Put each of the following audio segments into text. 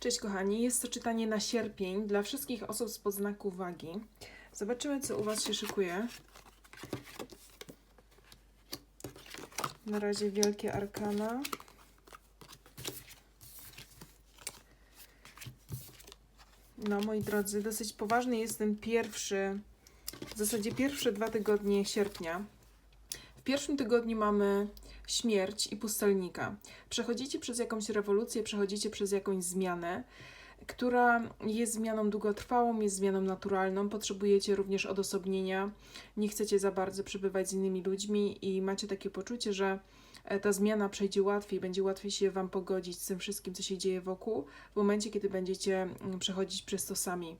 Cześć kochani, jest to czytanie na sierpień dla wszystkich osób z podznaku wagi. Zobaczymy, co u Was się szykuje. Na razie wielkie arkana. No, moi drodzy, dosyć poważny jest ten pierwszy, w zasadzie pierwsze dwa tygodnie sierpnia. Pierwszym tygodniu mamy śmierć i pustelnika. Przechodzicie przez jakąś rewolucję, przechodzicie przez jakąś zmianę, która jest zmianą długotrwałą, jest zmianą naturalną. Potrzebujecie również odosobnienia, nie chcecie za bardzo przebywać z innymi ludźmi i macie takie poczucie, że e, ta zmiana przejdzie łatwiej, będzie łatwiej się Wam pogodzić z tym wszystkim, co się dzieje wokół, w momencie, kiedy będziecie mm, przechodzić przez to sami.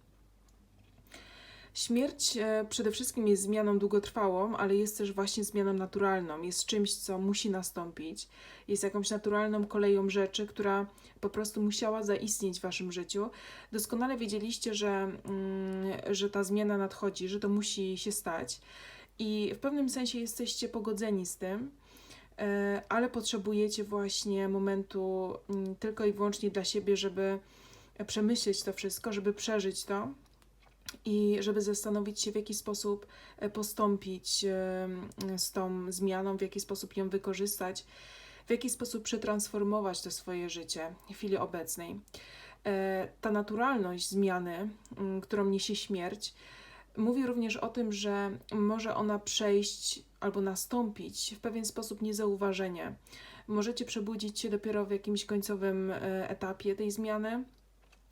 Śmierć e, przede wszystkim jest zmianą długotrwałą, ale jest też właśnie zmianą naturalną. Jest czymś, co musi nastąpić. Jest jakąś naturalną koleją rzeczy, która po prostu musiała zaistnieć w waszym życiu. Doskonale wiedzieliście, że, mm, że ta zmiana nadchodzi, że to musi się stać. I w pewnym sensie jesteście pogodzeni z tym, e, ale potrzebujecie właśnie momentu mm, tylko i wyłącznie dla siebie, żeby przemyśleć to wszystko, żeby przeżyć to i żeby zastanowić się, w jaki sposób e, postąpić e, z tą zmianą, w jaki sposób ją wykorzystać, w jaki sposób przetransformować to swoje życie w chwili obecnej. E, Ta naturalność zmiany, którą niesie śmierć, mówi również o tym, że może ona przejść albo nastąpić w pewien sposób niezauważenie. Możecie przebudzić się dopiero w jakimś końcowym etapie tej zmiany.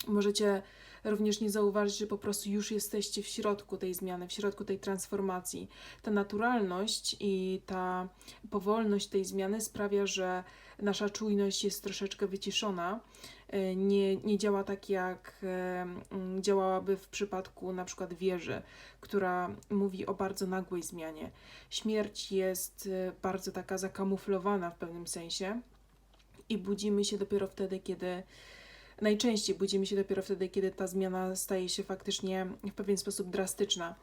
Możecie również nie zauważyć, że po prostu już jesteście w środku tej zmiany, w środku tej transformacji. Ta naturalność i ta powolność tej zmiany sprawia, że nasza czujność jest troszeczkę wyciszona. E, Nie, nie działa tak, jak e, mm, działałaby w przypadku na przykład wieży, która mówi o bardzo nagłej zmianie. Śmierć jest e, bardzo taka zakamuflowana w pewnym sensie i budzimy się dopiero wtedy, kiedy Najczęściej budzimy się dopiero wtedy, kiedy ta zmiana staje się faktycznie w pewien sposób drastyczna.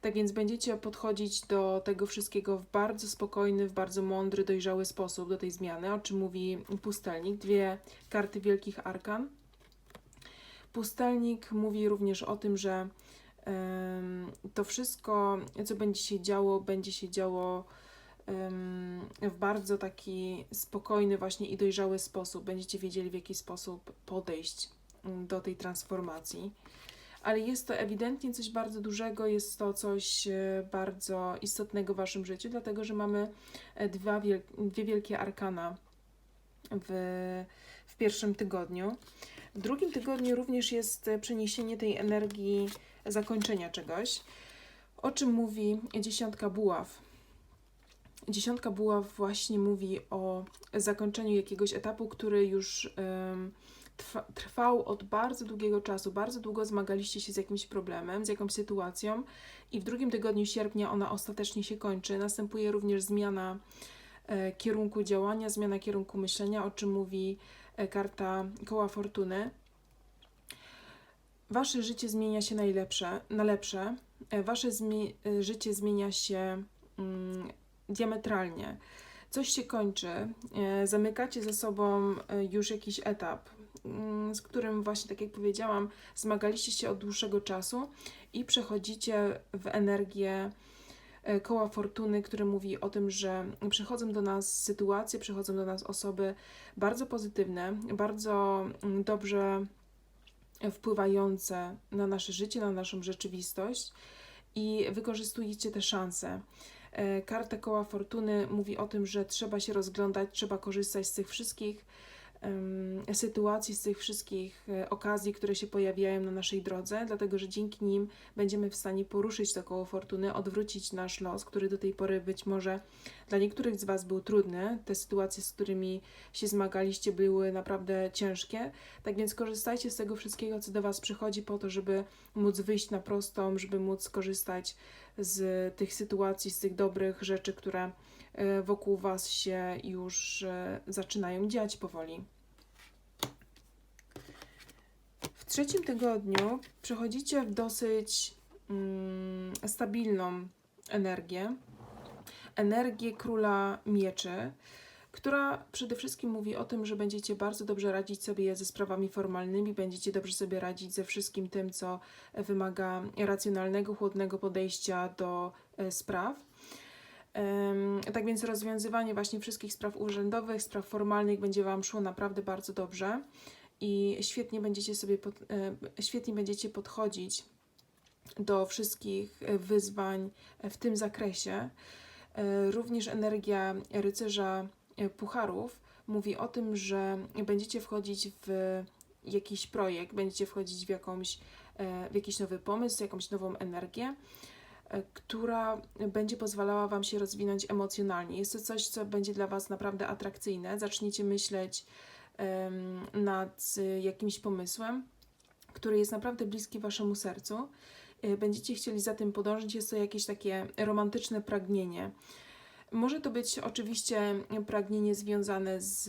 Tak więc będziecie podchodzić do tego wszystkiego w bardzo spokojny, w bardzo mądry, dojrzały sposób, do tej zmiany, o czym mówi pustelnik. Dwie karty wielkich arkan. Pustelnik mówi również o tym, że to wszystko, co będzie się działo, będzie się działo w bardzo taki spokojny właśnie i dojrzały sposób. Będziecie wiedzieli, w jaki sposób podejść mm, do tej transformacji. Ale jest to ewidentnie coś bardzo dużego, jest to coś e, bardzo istotnego w Waszym życiu, dlatego że mamy e, dwa wiel dwie wielkie arkana w, w pierwszym tygodniu. W drugim tygodniu również jest e, przeniesienie tej energii zakończenia czegoś, o czym mówi dziesiątka buław. Dziesiątka buław właśnie mówi o zakończeniu jakiegoś etapu, który już trwał od bardzo długiego czasu. Bardzo długo zmagaliście się z jakimś problemem, z jakąś sytuacją, i w drugim tygodniu sierpnia ona ostatecznie się kończy. Następuje również zmiana e, kierunku działania, zmiana kierunku myślenia, o czym mówi e, karta koła fortuny. Wasze życie zmienia się na lepsze, na lepsze. E, Wasze zmi- życie zmienia się mm, diametralnie. Coś się kończy, e, zamykacie ze sobą e, już jakiś etap, mm, z którym właśnie, tak jak powiedziałam, zmagaliście się od dłuższego czasu i przechodzicie w energię e, koła fortuny, które mówi o tym, że przychodzą do nas sytuacje, przychodzą do nas osoby bardzo pozytywne, bardzo mm, dobrze wpływające na nasze życie, na naszą rzeczywistość i wykorzystujecie te szanse. E, Karta koła fortuny mówi o tym, że trzeba się rozglądać, trzeba korzystać z tych wszystkich sytuacji, z tych wszystkich e, okazji, które się pojawiają na naszej drodze, dlatego że dzięki nim będziemy w stanie poruszyć to koło fortuny, odwrócić nasz los, który do tej pory być może dla niektórych z Was był trudny. Te sytuacje, z którymi się zmagaliście, były naprawdę ciężkie. Tak więc korzystajcie z tego wszystkiego, co do Was przychodzi, po to, żeby móc wyjść na prostą, żeby móc korzystać z tych sytuacji, z tych dobrych rzeczy, które e, wokół Was się już e, zaczynają dziać powoli. W trzecim tygodniu przechodzicie w dosyć mm, stabilną energię, energię króla mieczy. która przede wszystkim mówi o tym, że będziecie bardzo dobrze radzić sobie ze sprawami formalnymi, będziecie dobrze sobie radzić ze wszystkim tym, co wymaga racjonalnego, chłodnego podejścia do e, spraw. Tak więc rozwiązywanie właśnie wszystkich spraw urzędowych, spraw formalnych będzie Wam szło naprawdę bardzo dobrze i świetnie będziecie sobie pod, e, świetnie będziecie podchodzić do wszystkich e, wyzwań w tym zakresie. E, Również energia rycerza e, pucharów mówi o tym, że będziecie wchodzić w jakiś projekt, będziecie wchodzić w, jakąś, e, w jakiś nowy pomysł, jakąś nową energię, która będzie pozwalała Wam się rozwinąć emocjonalnie. Jest to coś, co będzie dla Was naprawdę atrakcyjne. Zaczniecie myśleć nad jakimś pomysłem, który jest naprawdę bliski Waszemu sercu. E, Będziecie chcieli za tym podążyć. Jest to jakieś takie romantyczne pragnienie. Może to być oczywiście pragnienie związane z,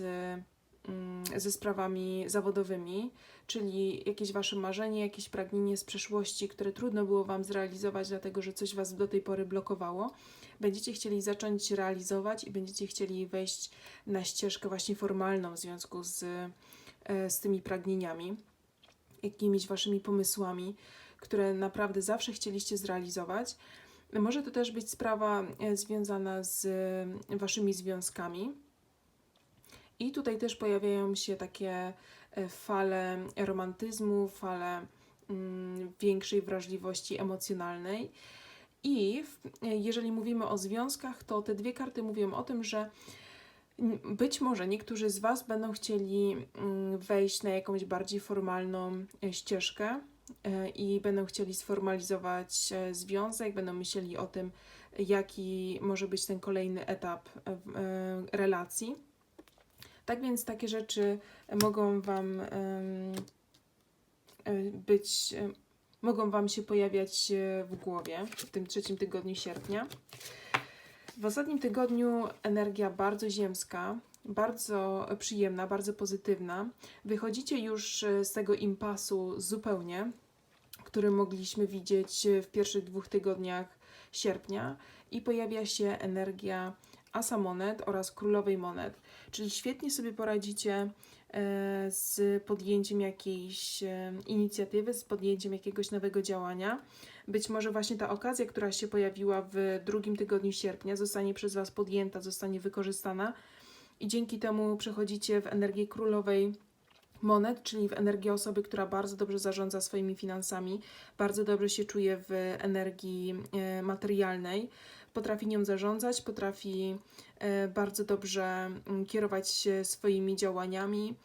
mm, ze sprawami zawodowymi, czyli jakieś Wasze marzenie, jakieś pragnienie z przeszłości, które trudno było Wam zrealizować, dlatego że coś Was do tej pory blokowało. Będziecie chcieli zacząć realizować i będziecie chcieli wejść na ścieżkę właśnie formalną w związku z, e, z tymi pragnieniami, jakimiś Waszymi pomysłami, które naprawdę zawsze chcieliście zrealizować. Może to też być sprawa e, związana z e, waszymi związkami. I tutaj też pojawiają się takie e, fale romantyzmu, fale mm, większej wrażliwości emocjonalnej. I jeżeli mówimy o związkach, to te dwie karty mówią o tym, że być może niektórzy z Was będą chcieli mm, wejść na jakąś bardziej formalną ścieżkę i będą chcieli sformalizować e, związek, będą myśleli o tym, jaki może być ten kolejny etap e, e, relacji. Tak więc takie rzeczy mogą Wam e, być, e, mogą Wam się pojawiać e, w głowie w tym trzecim tygodniu sierpnia. W ostatnim tygodniu energia bardzo ziemska, bardzo przyjemna, bardzo pozytywna. Wychodzicie już e, z tego impasu zupełnie, który mogliśmy widzieć w pierwszych dwóch tygodniach sierpnia i pojawia się energia asa monet oraz królowej monet. Czyli świetnie sobie poradzicie e, z podjęciem jakiejś e, inicjatywy, z podjęciem jakiegoś nowego działania. Być może właśnie ta okazja, która się pojawiła w drugim tygodniu sierpnia, zostanie przez Was podjęta, zostanie wykorzystana i dzięki temu przechodzicie w energię królowej monet, czyli w energię osoby, która bardzo dobrze zarządza swoimi finansami, bardzo dobrze się czuje w energii e, materialnej, potrafi nią zarządzać, potrafi e, bardzo dobrze mm, kierować się swoimi działaniami.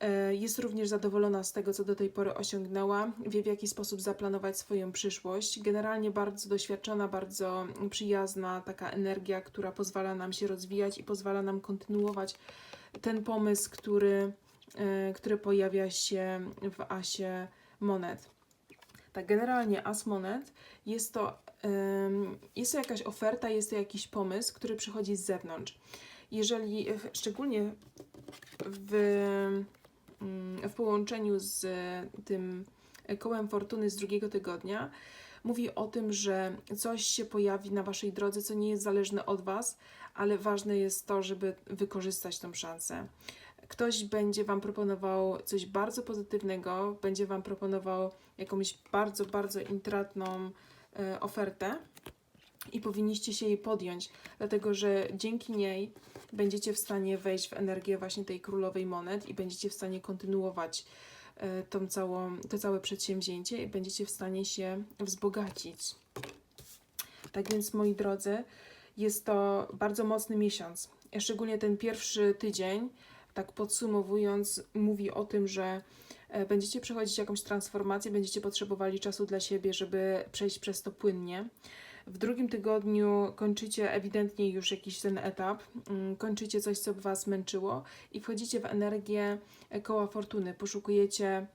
E, Jest również zadowolona z tego, co do tej pory osiągnęła, wie w jaki sposób zaplanować swoją przyszłość. Generalnie bardzo doświadczona, bardzo przyjazna, taka energia, która pozwala nam się rozwijać i pozwala nam kontynuować ten pomysł, który, e, który pojawia się w asie monet. Tak, generalnie as monet jest to, jest to jakaś oferta, jest to jakiś pomysł, który przychodzi z zewnątrz. Jeżeli, szczególnie w, w połączeniu z tym kołem fortuny z drugiego tygodnia, mówi o tym, że coś się pojawi na Waszej drodze, co nie jest zależne od Was, ale ważne jest to, żeby wykorzystać tą szansę. Ktoś będzie Wam proponował coś bardzo pozytywnego, będzie Wam proponował jakąś bardzo, bardzo intratną e, ofertę i powinniście się jej podjąć, dlatego że dzięki niej będziecie w stanie wejść w energię właśnie tej królowej monet i będziecie w stanie kontynuować e, tą całą, to całe przedsięwzięcie i będziecie w stanie się wzbogacić. Tak więc, moi drodzy, jest to bardzo mocny miesiąc. Szczególnie ten pierwszy tydzień, tak podsumowując, mówi o tym, że e, będziecie przechodzić jakąś transformację, będziecie potrzebowali czasu dla siebie, żeby przejść przez to płynnie. W drugim tygodniu kończycie ewidentnie już jakiś ten etap, mm, kończycie coś, co Was męczyło i wchodzicie w energię e, koła fortuny. Poszukujecie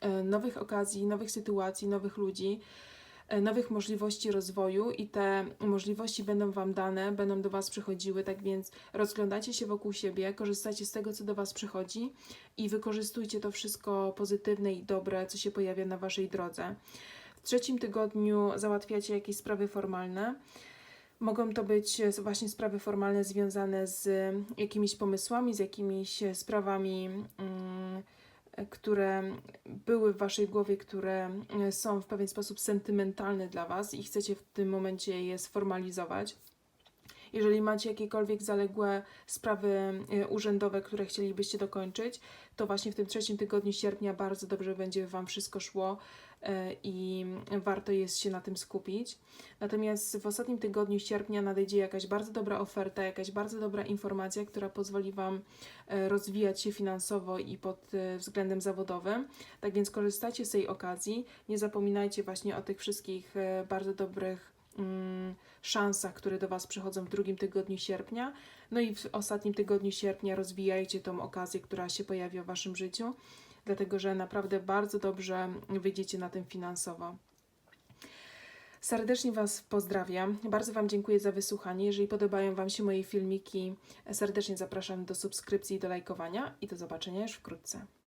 e, nowych okazji, nowych sytuacji, nowych ludzi, e, nowych możliwości rozwoju i te możliwości będą Wam dane, będą do Was przychodziły, tak więc rozglądacie się wokół siebie, korzystacie z tego, co do Was przychodzi i wykorzystujcie to wszystko pozytywne i dobre, co się pojawia na Waszej drodze. W trzecim tygodniu załatwiacie jakieś sprawy formalne. Mogą to być e, właśnie sprawy formalne związane z e, jakimiś pomysłami, z jakimiś e, sprawami, mm, które były w Waszej głowie, które są w pewien sposób sentymentalne dla Was i chcecie w tym momencie je sformalizować. Jeżeli macie jakiekolwiek zaległe sprawy e, urzędowe, które chcielibyście dokończyć, to właśnie w tym trzecim tygodniu sierpnia bardzo dobrze będzie Wam wszystko szło e, i warto jest się na tym skupić. Natomiast w ostatnim tygodniu sierpnia nadejdzie jakaś bardzo dobra oferta, jakaś bardzo dobra informacja, która pozwoli Wam e, rozwijać się finansowo i pod względem zawodowym. Tak więc korzystajcie z tej okazji. Nie zapominajcie właśnie o tych wszystkich bardzo dobrych mm, szansach, które do Was przychodzą w drugim tygodniu sierpnia. No i w ostatnim tygodniu sierpnia rozwijajcie tą okazję, która się pojawia w Waszym życiu, dlatego że naprawdę bardzo dobrze wyjdziecie na tym finansowo. Serdecznie Was pozdrawiam. Bardzo Wam dziękuję za wysłuchanie. Jeżeli podobają Wam się moje filmiki, serdecznie zapraszam do subskrypcji i do lajkowania i do zobaczenia już wkrótce.